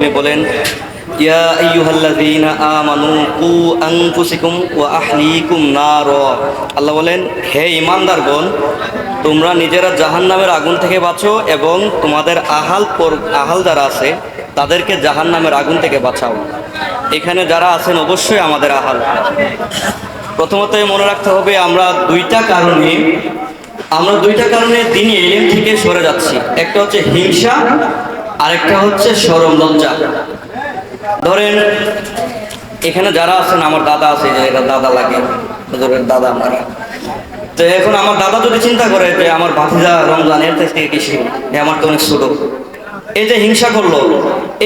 তিনি বলেন, ইয়া আইয়ুহাল্লাযীনা আমানু কু আনফুসাকুম ওয়া আহলিকুম নার। আল্লাহ বলেন, হে ঈমানদারগণ, তোমরা নিজেরা জাহান্নামের আগুন থেকে বাঁচো এবং তোমাদের আহাল আহাল যারা আছে, তাদেরকে জাহান্নামের আগুন থেকে বাঁচাও। এখানে যারা আছেন অবশ্যই আমাদের আহাল। প্রথমত মনে রাখতে হবে, আমরা দুইটা কারণে, আমরা দুইটা কারণে দিনই এলেম থেকে সরে যাচ্ছি। একটা হচ্ছে হিংসা আরেকটা হচ্ছে সরম লজ্জা। ধরেন, এখানে যারা আছেন, আমার দাদা আছে যে এটা দাদা লাগে, হুজুরের দাদা আমার। তো এখন আমার দাদা যদি চিন্তা করে যে আমার ভাতিজা রমজান, এর থেকে কি শিখবে আমার তো অনেক ছোট। এই যে হিংসা করল,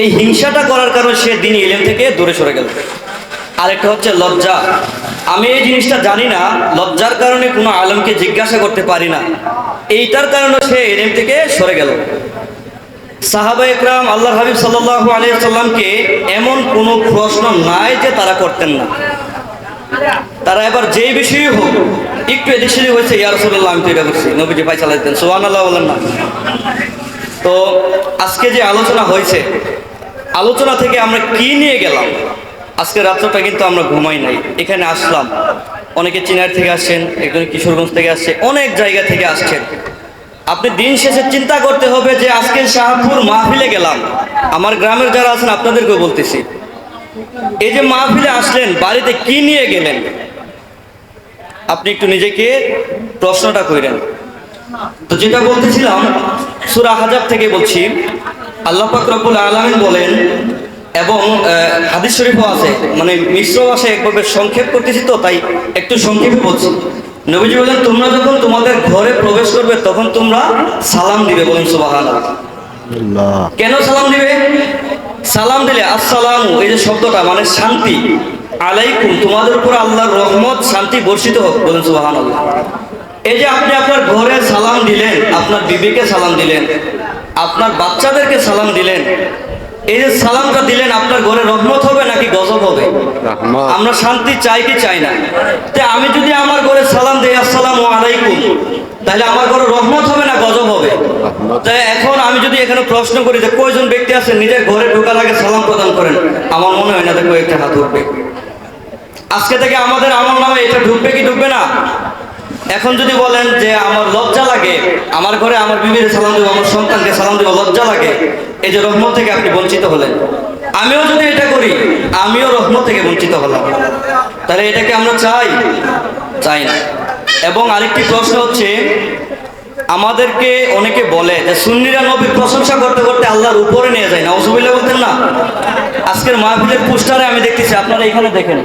এই হিংসাটা করার কারণে সে দিন ইলেম থেকে দূরে সরে গেল। আরেকটা হচ্ছে লজ্জা। আমি এই জিনিসটা জানি না, লজ্জার কারণে কোনো আলমকে জিজ্ঞাসা করতে পারি না। এইটার কারণে সে এলেম থেকে সরে গেল। সাহাবা একরাম আল্লাহ হাবিব সাল্লাহ আলিয়াল্লামকে এমন কোনো প্রশ্ন নাই যে তারা করতেন না। তারা এবার যেই বিষয়ই হোক, একটু সেদিক হয়েছে, ইয়া রসুল্লাহ আমি তো এটা করছি নবীজি পাই চালাইতেন সোহান আল্লাহ বলেন না। তো আজকে যে আলোচনা হয়েছে, আলোচনা থেকে আমরা কি নিয়ে গেলাম? আজকে রাত্রটা কিন্তু আমরা ঘুমাই নাই, এখানে আসলাম। অনেকে চিনার থেকে আসছেন, একজন কিশোরগঞ্জ থেকে আসছে, অনেক জায়গা থেকে আসছেন। আপনি দিন শেষে চিন্তা করতে হবে যে আজকে শাহপুর মাহফিলে গেলাম। আমার গ্রামের যারা আছেন, আপনাদেরকেও বলতেছি। এই যে মাহফিলে আসলেন, বাড়িতে কি নিয়ে গেলেন? আপনি একটু নিজেকে প্রশ্নটা করেন। তো যেটা বলতেছিলাম, সুরা হাজাব থেকে বলছি, আল্লাহ পাক রব্বুল আলামিন বলেন, এবং হাদিস শরীফও আছে মানে মিশ্র ভাষায় একভাবে সংক্ষেপ করতেছি তো, তাই একটু সংক্ষেপে বলছি। নবীজি বলেন তোমরা যখন তোমাদের ঘরে প্রবেশ করবে তখন তোমরা সালাম দিবে বলেন সুবাহান কেন সালাম দিবে? সালাম দিলে আসসালামু এই যে শব্দটা মানে শান্তি। আলাইকুম তোমাদের উপর আল্লাহর রহমত শান্তি বর্ষিত হোক বলেন সুবাহান এই যে আপনি আপনার ঘরে সালাম দিলেন আপনার বিবিকে সালাম দিলেন আপনার বাচ্চাদেরকে সালাম দিলেন এই যে সালামটা দিলেন আপনার ঘরে রহমত গজব হবে। আমরা শান্তি চাই কি চাই না? তে আমি যদি আমার ঘরে সালাম দিই আসসালামু আলাইকুম তাহলে আমার ঘরে রহমত হবে না গজব হবে? তাই এখন আমি যদি এখানে প্রশ্ন করি যে কয়জন ব্যক্তি আছে নিজের ঘরে ঢোকার আগে সালাম প্রদান করেন আমার মনে হয় না যে কয়েকটা হাত উঠবে। আজকে থেকে আমাদের আমার নামে এটা ঢুকবে কি ঢুকবে না? এখন যদি বলেন যে আমার আমার ঘরে আমার বিবির সালাম দেবো, আমার সন্তানকে সালাম দেবো, লজ্জা লাগে। এই যে রহমত থেকে আপনি বঞ্চিত হলেন। আমিও যদি এটা করি, আমিও রহমত থেকে বঞ্চিত হলাম। তাহলে এটাকে আমরা চাই? চাই না। এবং আরেকটি প্রশ্ন হচ্ছে, আমাদেরকে অনেকে বলে যে সুন্নিরা নবীর প্রশংসা করতে করতে আল্লাহর উপরে নিয়ে যায়। না অসুবিধা বলতেন না। আজকের মাহফিলের পোস্টারে আমি দেখতেছি, আপনারা এখানে দেখেন।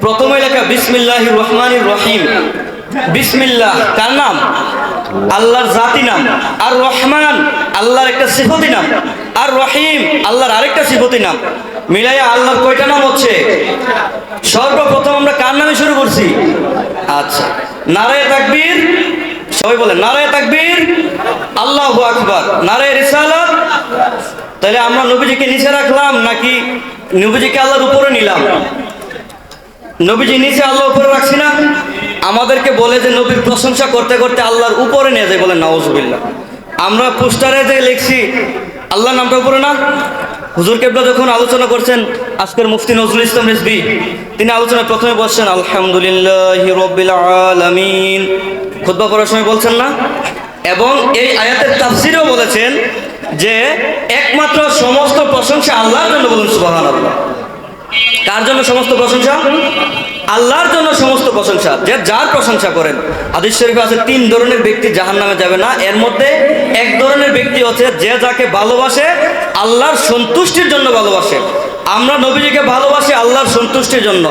প্রথমে লেখা বিসমিল্লাহ রহমানির রহিম। বিসমিল্লাহ, কার নাম? আল্লাহর জাতি নাম। আর রহমান, আল্লাহর একটা সিফতি নাম। আর রহিম, আল্লাহর আরেকটা সিফতি নাম। মিলাইয়া আল্লাহর কয়টা নাম হচ্ছে? সর্বপ্রথম আমরা কার নামে শুরু করছি? আচ্ছা নারায় তাকবীর। সবাই বলে নারায় তাকবীর। আল্লাহু আকবার। নারায় রিসালাত। তাহলে আমরা নবীজিকে নিচে রাখলাম নাকি নবীজিকে আল্লাহর উপরে নিলাম? নবীজি নিচে আল্লাহ উপরে রাখছি না? আমাদেরকে বলে যে নবীর প্রশংসা করতে করতে আল্লাহর উপরে নিয়ে যায় বলেন নওয়াজবিল্লা আমরা পোস্টারে যে লিখছি আল্লাহ নামটা উপরে না? হুজুর কেবলা যখন আলোচনা করছেন, আজকের মুফতি নজরুল ইসলাম রেসবি তিনি আলোচনা প্রথমে বলছেন, আলহামদুলিল্লাহ রব্বিল আলামিন। খুতবা করার সময় বলছেন না? এবং এই আয়াতের তাফসিরেও বলেছেন যে একমাত্র সমস্ত প্রশংসা আল্লাহর জন্য বলুন সুবহানাল্লাহ। কার জন্য সমস্ত প্রশংসা? আল্লাহর জন্য সমস্ত প্রশংসা, যে যার প্রশংসা করেন। হাদিস শরীফে আছে, তিন ধরনের ব্যক্তি জাহান নামে যাবে না, এর মধ্যে এক ধরনের ব্যক্তি হচ্ছে যে যাকে ভালোবাসে, আল্লাহর সন্তুষ্টির জন্য ভালোবাসে। আমরা নবীজিকে ভালোবাসি আল্লাহর সন্তুষ্টির জন্য।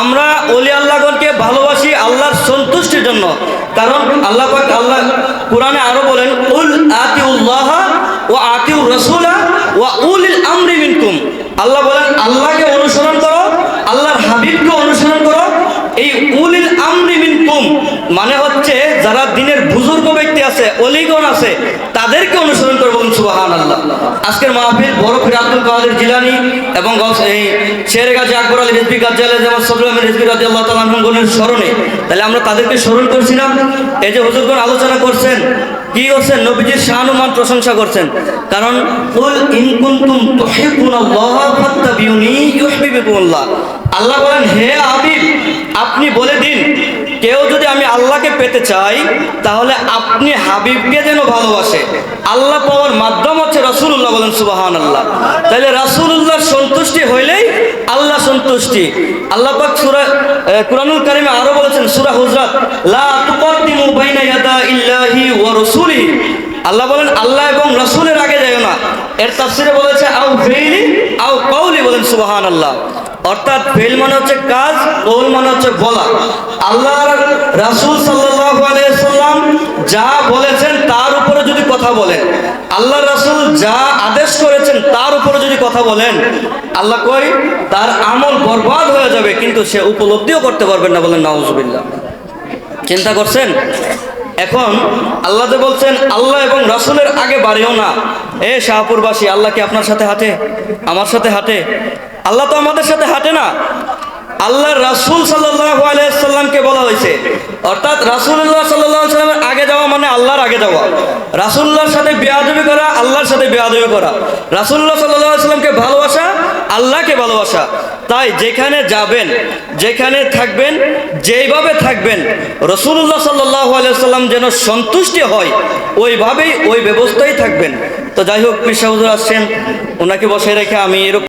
আমরা অলি আল্লাহগণকে ভালোবাসি আল্লাহর সন্তুষ্টির জন্য। কারণ আল্লাহ আল্লাহ কোরআনে আরও বলেন, উল আতিউল্লাহ ও আতিউর রসুলা ওয়া উলিল আমরি মিনকুম। আল্লাহ বলেন, আল্লাহকে অনুসরণ করো আল্লাহর হাবিবকে অনুসরণ করো এই উলিল আমরি মিনকুম মানে হচ্ছে যারা দিনের বুজুর্গ ব্যক্তি আছে, অলিগণ আছে, তাদেরকে অনুসরণ করে বলুন সুবাহান আল্লাহ আজকের মাহফিল বড় ফির আব্দুল কাদের জিলানি এবং শের গাজী আকবর আলী রেজবি গাজ্জালে যেমন সবরুল আহমেদ রেজবি রাজি আল্লাহ তালাহগণের স্মরণে। তাহলে আমরা তাদেরকে স্মরণ করছিলাম এই যে হুজুরগণ আলোচনা করছেন, কি করছেন? নবীজির শাহানুমান প্রশংসা করছেন। কারণ, কুল ইন কুনতুম তুহিব্বুনাল্লাহ ফাত্তাবিউনি ইউহিব্বুকুমুল্লাহ। আল্লাহ বলেন, হে আবিব আপনি বলে দিন, কেউ যদি আমি আল্লাহকে পেতে চাই, তাহলে আপনি হাবিবকে যেন ভালোবাসে। আল্লাহ পাওয়ার মাধ্যম হচ্ছে রাসূলুল্লাহ বলেন সুবাহান আল্লাহ তাহলে রাসূলুল্লাহর সন্তুষ্টি হইলেই আল্লাহ সন্তুষ্টি। আল্লাহ পাক সুরা কুরআনুল কারিমে আরও বলেছেন, সুরা হুজরাত, লা আল্লাহ বলেন, আল্লাহ এবং রাসূলের আগে যাও না। এর তাফসিরে বলেছে, আও ফেইলি, আও কওলি, বলেন, সুবহানাল্লাহ। অর্থাৎ ফেল মানে হচ্ছে কাজ, কৌল মানে হচ্ছে বলা। আল্লাহ রাসূল সাল্লাম যা বলেছেন তার উপরে যদি কথা বলেন আল্লাহ রাসূল যা আদেশ করেছেন তার উপরে যদি কথা বলেন, আল্লাহ কই, তার আমল বরবাদ হয়ে যাবে, কিন্তু সে উপলব্ধিও করতে পারবেন না বলেন, নাউজুবিল্লাহ। চিন্তা করছেন? এখন আল্লাহ যে বলছেন, আল্লাহ এবং রাসূলের আগে বাড়িও না। এ শাহপুরবাসী, আল্লাহ কি আপনার সাথে হাঁটে? আমার সাথে হাঁটে। আল্লাহ তো আমাদের সাথে হাঁটে না। আল্লাহ রাসূল সাল্লামকে বলা হয়েছে। অর্থাৎ রাসূলুল্লাহ সাল্লাল্লাহু সাল্লামের আগে যাওয়া মানে আল্লাহর আগে যাওয়া। রাসূলুল্লাহর সাথে বেয়াদবি করা, আল্লাহর সাথে বেয়াদবি করা। রাসুল্লাহ আলাইহি সাল্লামকে ভালোবাসা, আল্লাহকে ভালোবাসা। তাই যেখানে যাবেন, যেখানে থাকবেন, যেইভাবে থাকবেন রসুল্লাহ সাল্লাহ আলাইসাল্লাম যেন সন্তুষ্টি হয়, ওইভাবেই ওই ব্যবস্থাই থাকবেন। তো যাই হোক পিসাহুজুর আসছেন, ওনাকে বসে রেখে আমি এরকম